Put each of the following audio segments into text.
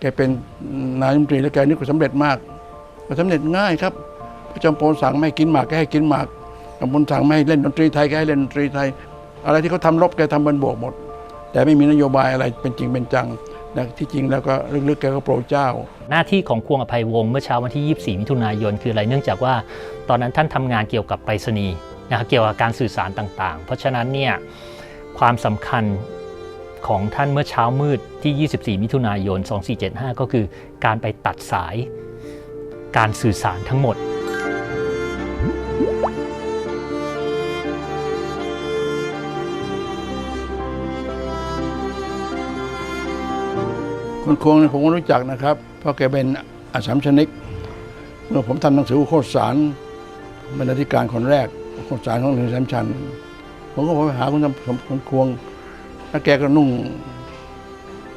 แกเป็นนายมนตรีแล้วแกนี่ก็สำเร็จมากก็สำเร็จง่ายครับพระจอมพลสั่งไม่ให้กินหมากแกให้กินหมากจอมพลสั่งไม่ให้เล่นดนตรีไทยแกให้เล่นดนตรีไทย อะไรที่เขาทำลบแกทำเป็นบวกหมด แต่ไม่มีนโยบายอะไรเป็นจริงเป็นจังนะที่จริงแล้วก็ลึกๆแกก็โปรดเจ้า หน้าที่ของควงอภัยวงศ์เมื่อเช้าวันที่ 24 มิถุนายน คืออะไรเนื่องจากว่า ตอนนั้นท่านทำงานเกี่ยวกับไปรษณีย์นะครับเกี่ยวกับการสื่อสารต่างๆ เพราะฉะนั้นเนี่ยความสำคัญ ของท่านเมื่อเช้ามืดที่ 24 มิถุนายน 2475 ก็คือการไปตัดสายการสื่อสารทั้งหมด คุณควงผมก็รู้จักนะครับ เพราะแกเป็นอาสามชนิก เมื่อผมทำหนังสือโคตรสารบรรณาธิการคนแรกโคตรสารของเรือนแสมชัน ผมก็ไปหาคุณทำคุณควง แล้วแกก็นุ่ง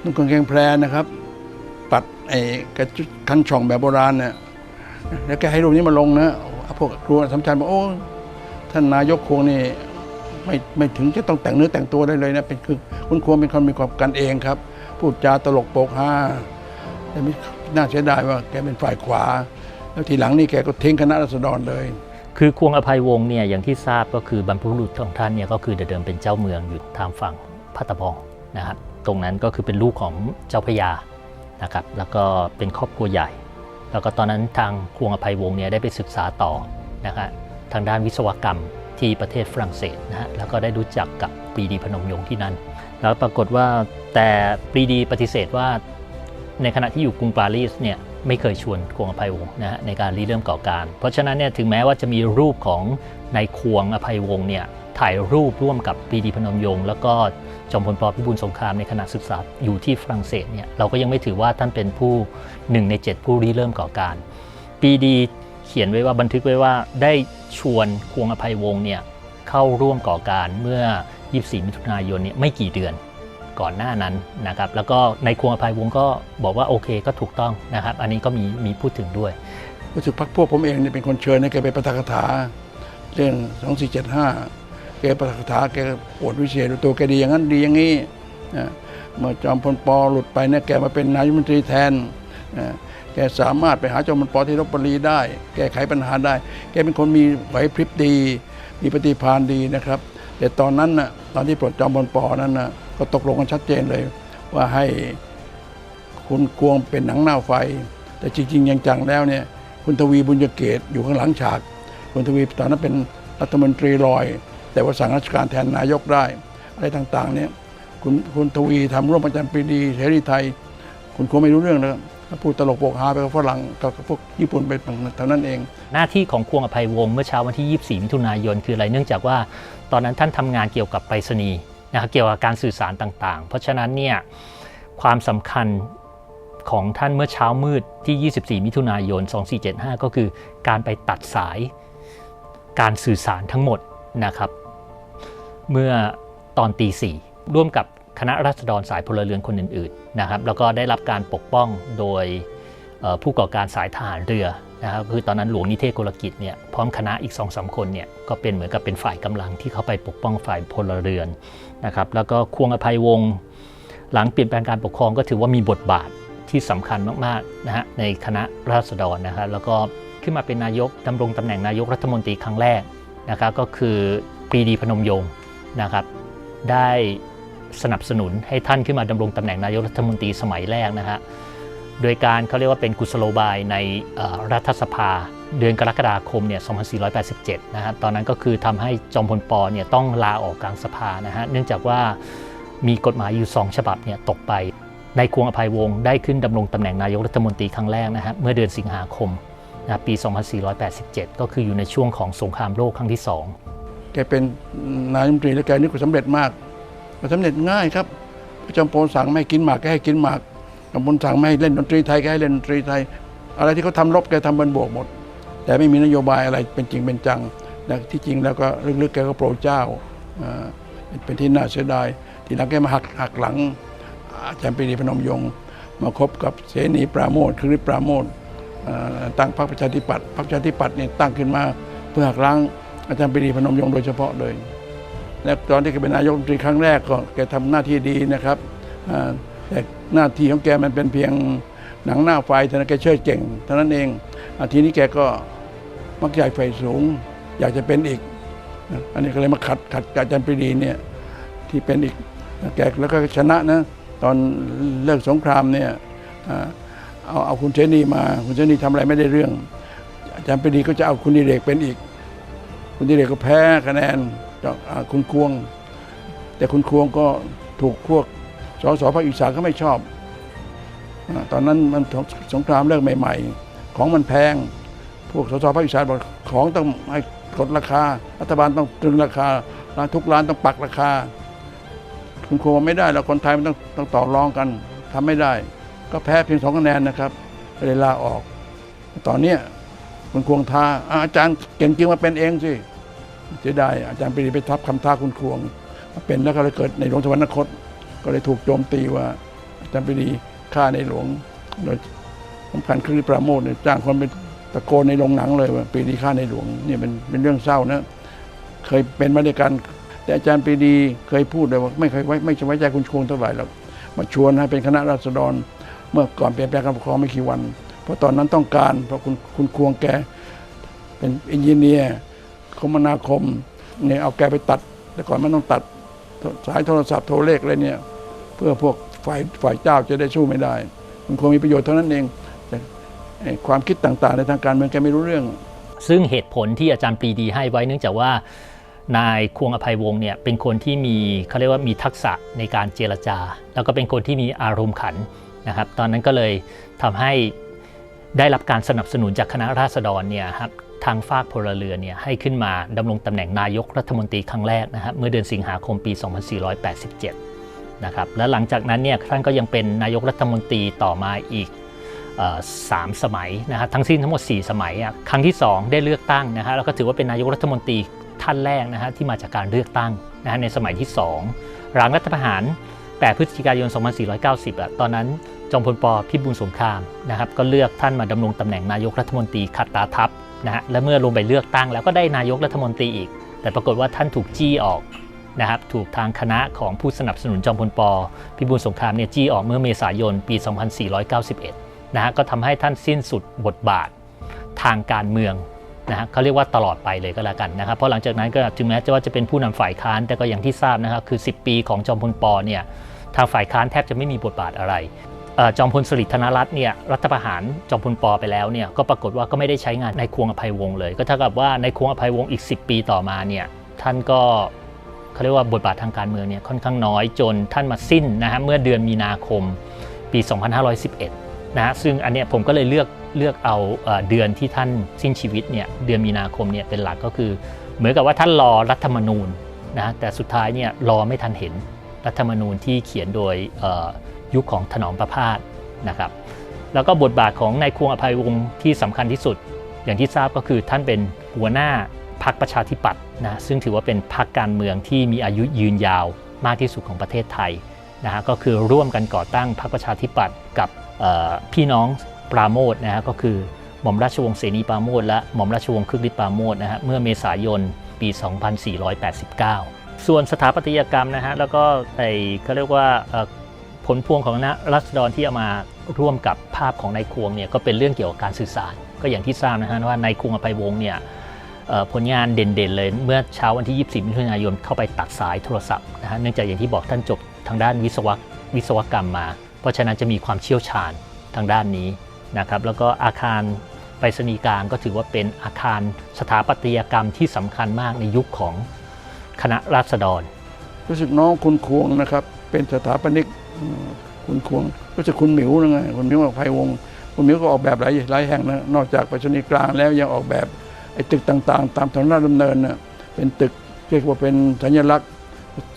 นุ่งกางเกงแพรนะครับ ตัดไอ้กระจุดคันช่องแบบโบราณเนี่ยแล้วแกให้รูปนี้มาลงนะพวกครูสำชันบอกโอ้ท่านนายกควงนี่ไม่ไม่ถึงจะต้องแต่งเนื้อแต่งตัวได้เลยนะเป็นคือคุณควงเป็นคนมีความกันเองครับ พูดจาตลกโปกฮาแต่ไม่น่าเสียดายว่าแกเป็นฝ่ายขวา แล้วทีหลังนี่แกก็ทิ้งคณะรัษฎรเลย คือควงอภัยวงศ์เนี่ยอย่างที่ทราบก็คือบรรพบุรุษของท่านเนี่ยก็คือเดิมเป็นเจ้าเมืองอยู่ทางฝั่ง พัตตะบองนะครับตรงนั้นก็คือเป็นลูกของเจ้าพระยานะครับแล้วก็เป็นครอบครัวใหญ่ แล้วก็ตอนนั้นทางควงอภัยวงศ์เนี่ยได้ไปศึกษาต่อนะครับทางด้านวิศวกรรมที่ประเทศฝรั่งเศสนะฮะแล้วก็ได้รู้จักกับปรีดีพนมยงค์ที่นั่น แล้วปรากฏว่าแต่ปรีดีปฏิเสธว่า ในขณะที่อยู่กรุงปารีสเนี่ยไม่เคยชวนควงอภัยวงศ์นะฮะในการริเริ่มก่อการ เพราะฉะนั้นเนี่ยถึงแม้ว่าจะมีรูปของนายควงอภัยวงศ์เนี่ยถ่ายรูปร่วมกับปรีดีพนมยงค์แล้วก็ จอมพลปพิบูลสงครามในขณะศึกษาอยู่ที่ฝรั่งเศสเนี่ยเราก็ยังไม่ถือว่าท่านเป็นผู้หนึ่งใน 7 ผู้ริเริ่มก่อการปีดีเขียนไว้ว่าบันทึกไว้ว่าได้ชวนควงอภัยวงศ์เนี่ยเข้าร่วมก่อการเมื่อ 24 มิถุนายนเนี่ยไม่กี่เดือนก่อนหน้านั้นนะครับแล้วก็ในควงอภัยวงศ์ก็บอกว่าโอเคก็ถูกต้องนะครับ อันนี้ก็มีมีพูดถึงด้วยรู้สึกพักพวกผมเองเนี่ยเป็นคนเชิญให้แกไปประทคาถาเรื่อง 2475 แกประทคาถาแกปวดวิเศษตัวแกดีอย่างนั้นดีอย่างนี้เมื่อจอมพลปหลุดไปเนี่ยแกมาเป็นนายมนตรีแทนแกสามารถไปหาจอมพลปที่ลบบุรีได้ แก้ไขปัญหาได้ แกเป็นคนมีไหวพริบดี มีปฏิภาณดีนะครับ แต่ตอนนั้นน่ะตอนที่ปลดจอมพลปนั้นนะก็ตกลงกันชัดเจนเลย ว่าให้คุณกวงเป็นหนังหน้าไฟ แต่จริงๆยังจังแล้วเนี่ยคุณทวีบุญยเกตอยู่ข้างหลังฉาก คุณทวีตอนนั้นเป็นรัฐมนตรีลอย แต่ว่าสั่งราชการแทนนายกได้ อะไรต่างๆ เนี่ยคุณคุณทวีทำร่วมประจำปีดีเสรีไทย คุณคงไม่รู้เรื่องนะพูดตลกโปกฮาไปกับฝรั่งกับพวกญี่ปุ่นไปเท่านั้นเอง หน้าที่ของควงอภัยวงศ์เมื่อเช้าวันที่ 24 มิถุนายน คืออะไรเนื่องจากว่า ตอนนั้นท่านทำงานเกี่ยวกับไปรษณีย์นะครับเกี่ยวกับการสื่อสารต่างๆ เพราะฉะนั้นเนี่ยความสำคัญของท่านเมื่อเช้ามืดที่ 24 มิถุนายน 2475 ก็คือการไปตัดสายการสื่อสารทั้งหมดนะครับ เมื่อตอนตีสี่ร่วมกับคณะราษฎรสายพลเรือนคนอื่นๆนะครับแล้วก็ได้รับการปกป้องโดยผู้ก่อการสายทหารเรือนะครับคือตอนนั้นหลวงนิเทศโกลกิจเนี่ยพร้อมคณะอีก2อสคนเนี่ยก็เป็นเหมือนกับเป็นฝ่ายกำลังที่เข้าไปปกป้องฝ่ายพลเรือนนะครับแล้วก็ควงอภัยวงศ์หลังเปลี่ยนแปลงการปกครองก็ถือว่ามีบทบาทที่สำคัญมากๆนะฮะในคณะราษฎรนะครับแล้วก็ขึ้นมาเป็นนายกดำรงตำแหน่งนายกรัฐมนตรีครั้งแรกนะครับก็คือปรีดีพนมยงค์ นะครับได้สนับสนุนให้ท่านขึ้นมาดำรงตำแหน่งนายกรัฐมนตรีสมัยแรกนะฮะโดยการเขาเรียกว่าเป็นกุศโลบายในรัฐสภาเดือนกรกฎาคมเนี่ย 2487 นะครับตอนนั้นก็คือทำให้จอมพลปอเนี่ยต้องลาออกกลางสภานะฮะ เนื่องจากว่ามีกฎหมายอยู่ 2 ฉบับเนี่ยตกไป ในควงอภัยวงศ์ได้ขึ้นดำรงตำแหน่งนายกรัฐมนตรีครั้งแรกนะฮะ เมื่อเดือนสิงหาคมนะปี 2487 ก็คืออยู่ในช่วงของสงครามโลกครั้งที่ 2 แกเป็นนายมนตรีแล้วแกนี่ก็สำเร็จมากก็สำเร็จง่ายครับพระจอมพลสั่งไม่ให้กินหมากแกให้กินหมากจอมพลสั่งไม่ให้เล่นดนตรีไทยแกให้เล่นดนตรีไทย อะไรที่เขาทำลบแกทำเป็นบวกหมด แต่ไม่มีนโยบายอะไรเป็นจริงเป็นจังนะที่จริงแล้วก็ลึกๆแกก็โปรดเจ้าเป็นที่น่าเสียดาย ทีหลังแกมาหักหักหลัง อาจารย์ปรีดีพนมยงค์มาคบกับเสนีปราโมทคือฤทธิ์ปราโมทตั้งพรรคประชาธิปัตย์พรรคประชาธิปัตย์เนี่ยตั้งขึ้นมาเพื่อหักล้าง อาจารย์ปรีดีพนมยงค์โดยเฉพาะเลย และตอนที่แกเป็นนายกรัฐมนตรีครั้งแรกก็แกทำหน้าที่ดีนะครับอ่าแต่หน้าที่ของแกมันเป็นเพียงหนังหน้าไฟเท่านั้นแกเชิดเก่งเท่านั้นเองอาทีนี้แกก็มักใหญ่ไฟสูง อยากจะเป็นอีกนะอันนี้ก็เลยมาขัดขัดกับอาจารย์ปรีดีเนี่ยที่เป็นอีกแกแล้วก็ชนะนะตอนเลิกสงครามเนี่ยอ่าเอาเอาคุณเสนีมาคุณเสนีทำอะไรไม่ได้เรื่อง อาจารย์ปรีดีก็จะเอาคุณดิเรกเป็นอีก คุณดิเรกก็แพ้คะแนนจากคุณควง แต่คุณควงก็ถูกพวกสสภาคอีสานเขาไม่ชอบอตอนนั้นมันสงครามเลิกใหม่ ๆ ของมันแพง พวกสสภาคอีสานบอกของต้องให้กดราคา รัฐบาลต้องตรึงราคาร้านทุกร้านต้องปักราคา คุณควงไม่ได้แล้วคนไทยมันต้องต้องต่อรองกันทำไม่ได้ ก็แพ้เพียงสองคะแนนนะครับเลยลาออก ตอนเนี้ยคุณควงท้าอะอาจารย์เก่งจริงมาเป็นเองสิ เสียดายอาจารย์ปรีดีไปทับคำท้าคุณควงเป็นแล้วก็เลยเกิดในหลวงสวรรคต ก็เลยถูกโจมตีว่าอาจารย์ปรีดีฆ่าในหลวงโดยสำคัญคือปราโมทเนี่ยจ้างคนไปตะโกนในโรงหนังเลยว่าปรีดีฆ่าในหลวงเนี่ยเป็นเป็นเรื่องเศร้านะเคยเป็นมาด้วยกันแต่อาจารย์ปรีดีเคยพูดเลยว่าไม่เคยไว้ไม่ไว้ใจคุณชวงเท่าไหร่หรอกมาชวนให้เป็นคณะราษฎร เมื่อก่อนเปลี่ยนแปลงการปกครองไม่กี่วัน เพราะตอนนั้นต้องการเพราะคุณคุณควงแกเป็นอินจิเนียร์ คมนาคมเนี่ยเอาแกไปตัด แต่ก่อนมันต้องตัดสายโทรศัพท์โทรเลขอะไรเนี่ย เพื่อพวกฝ่ายฝ่ายเจ้าจะได้สู้ไม่ได้ มันควรมีประโยชน์เท่านั้นเองแต่ความคิดต่างๆ ในทางการเมืองแกไม่รู้เรื่อง ซึ่งเหตุผลที่อาจารย์ปรีดีให้ไว้เนื่องจากว่านายควงอภัยวงศ์เนี่ยเป็นคนที่มีเขาเรียกว่ามีทักษะในการเจรจา แล้วก็เป็นคนที่มีอารมณ์ขันนะครับ ตอนนั้นก็เลยทำให้ได้รับการสนับสนุนจากคณะราษฎรเนี่ยครับ ทางฝากพลเรือนเนี่ยให้ขึ้นมาดำรงตำแหน่งนายกรัฐมนตรีครั้งแรกนะครับเมื่อเดือนสิงหาคมปี 2487 นะครับและหลังจากนั้นเนี่ยท่านก็ยังเป็นนายกรัฐมนตรีต่อมาอีกสามสมัยนะฮะทั้งสิ้นทั้งหมด 4 สมัยครั้งที่ 2 ได้เลือกตั้งนะฮะแล้วก็ถือว่าเป็นนายกรัฐมนตรีท่านแรกนะฮะที่มาจากการเลือกตั้งนะฮะในสมัยที่ 2 หลังรัฐประหาร 8 พฤศจิกายน 2490อะตอนนั้นจอมพลปพิบูลสงครามนะครับก็เลือกท่านมาดำรงตำแหน่งนายกรัฐมนตรีขัดตาทัพ นะฮะและเมื่อลงไปเลือกตั้ง แล้วก็ได้นายกรัฐมนตรีอีก แต่ปรากฏว่าท่านถูกจี้ออกนะครับถูกทางคณะของผู้สนับสนุนจอมพลปพิบูลสงครามเนี่ยจี้ออกเมื่อเมษายนปี 2491นะฮะก็ทำให้ท่านสิ้นสุดบทบาททางการเมืองนะฮะเขาเรียกว่าตลอดไปเลยก็แล้วกันนะครับเพราะหลังจากนั้นก็ถึงแม้จะว่าจะเป็นผู้นำฝ่ายค้านแต่ก็อย่างที่ทราบนะครับคือ 10 ปีของจอมพลปเนี่ยทางฝ่ายค้านแทบจะไม่มีบทบาทอะไร จอมพลสฤษดิ์ธนรัตน์เนี่ยรัฐประหารจอมพลปไปแล้วเนี่ยก็ปรากฏว่าก็ไม่ได้ใช้งานในควงอภัยวงศ์เลย ก็เท่ากับว่าในควงอภัยวงศ์อีก 10 ปีต่อมาเนี่ยท่านก็เขาเรียกว่าบทบาททางการเมืองเนี่ยค่อนข้างน้อยจนท่านมาสิ้นนะฮะเมื่อเดือนมีนาคมปี 2511นะฮะซึ่งอันเนี้ยผมก็เลยเลือกเลือกเอาเดือนที่ท่านสิ้นชีวิตเนี่ยเดือนมีนาคมเนี่ยเป็นหลักก็คือ เหมือนกับว่าท่านรอรัฐธรรมนูญนะแต่สุดท้ายเนี่ยรอไม่ทันเห็นรัฐธรรมนูญที่เขียนโดยอ ยุคของถนอมประพาสนะครับแล้วก็บทบาทของนายควงอภัยวงศ์ที่สำคัญที่สุด อย่างที่ทราบก็คือท่านเป็นหัวหน้าพรรคประชาธิปัตย์นะซึ่งถือว่าเป็นพรรคการเมืองที่มีอายุยืนยาวมากที่สุดของประเทศไทยนะฮะก็คือร่วมกันก่อตั้งพรรคประชาธิปัตย์กับพี่น้องปราโมทนะฮะก็คือหม่อมราชวงศ์เสนีปราโมทและหม่อมราชวงศ์คึกฤทธิ์ปราโมทนะฮะเมื่อเมษายนปี 2489 ส่วนสถาปัตยกรรมนะฮะแล้วก็ไอเขาเรียกว่า ลพวงของคณะรัษฎรที่เอามาร่วมกับภาพของนายควงเนี่ยก็เป็นเรื่องเกี่ยวกับการสื่อสาร ก็อย่างที่ทราบนะฮะว่านายควงอภัยวงศ์เนี่ยผลงานเด่นๆเลยเมื่อเช้าวันที่ 24 มิถุนายนเข้าไปตัดสายโทรศัพท์นะฮะเนื่องจากอย่างที่บอกท่านจบทางด้านวิศวะวิศวกรรมมา เพราะฉะนั้นจะมีความเชี่ยวชาญทางด้านนี้นะครับแล้วก็อาคารไปรษณีย์กลางก็ถือว่าเป็นอาคารสถาปัตยกรรมที่สำคัญมากในยุคของคณะราษฎร รู้สึกน้องคุณควงนะครับเป็นสถาปนิก คุณควงรู้สึกคุณหมิวนะไงคุณหมิวอภัยวงคุณหมิวก็ออกแบบหลายหลายแห่งนะนอกจากไปรษณีกลางแล้วยังออกแบบไอ้ตึกต่างๆ ตามถนนราชดำเนินนะเป็นตึกเรียกว่าเป็นสัญลักษณ์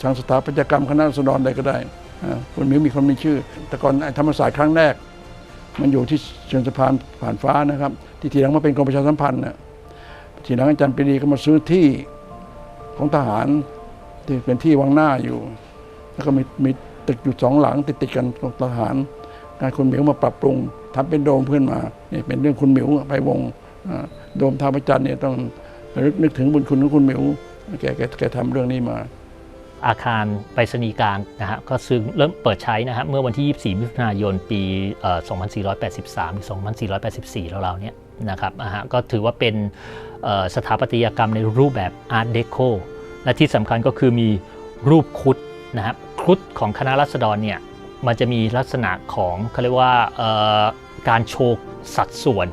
ทางสถาปัตยกรรมคณะราษฎรใดก็ได้คุณหมิวมีคนมีชื่อ แต่ก่อนไอ้ธรรมศาสตร์ครั้งแรก มันอยู่ที่เชิงสะพานผ่านฟ้านะครับ ที่ทีหลังมาเป็นกรมประชาสัมพันธ์นะทีหลังอาจารย์ปรีดีก็มาซื้อที่ของทหารที่เป็นที่วังหน้าอยู่ แล้วก็มีมี ตึกอยู่สองหลังติดติดกันของทหารการคุณหมิวมาปรับปรุงทำเป็นโดมขึ้นมานี่เป็นเรื่องคุณหมิวไปวงโดมท่าพระจันทร์เนี่ยต้องรึกนึกถึงบุญคุณของคุณหมิวแกแกแกทำเรื่องนี้มา อาคารไปรษณีย์กลางนะฮะก็ซึ่งเริ่มเปิดใช้นะฮะเมื่อวันที่ 24 มิถุนายน ปีเอ่อ2483 หรือ 2484แล้วเราๆเนี่ยนะครับฮะก็ถือว่าเป็นสถาปัตยกรรมในรูปแบบอาร์ตเดโคและที่สำคัญก็คือมีรูปครุฑนะครับ ครุฑของคณะรัษฎรเนี่ยมันจะมีลักษณะของเขาเรียกว่าการโชว์สัดส่วน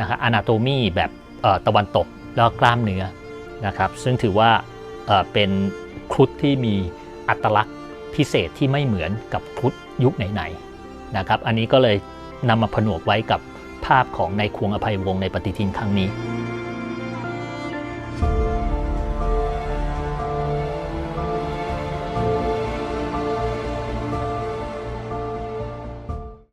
นะครับอนาโตมีแบบตะวันตกแล้วกล้ามเนื้อนะครับ ซึ่งถือว่าเป็นครุฑที่มีอัตลักษณ์พิเศษที่ไม่เหมือนกับครุฑยุคไหนๆนะครับ อันนี้ก็เลยนำมาผนวกไว้กับภาพของในควงอภัยวงศ์ในปฏิทินครั้งนี้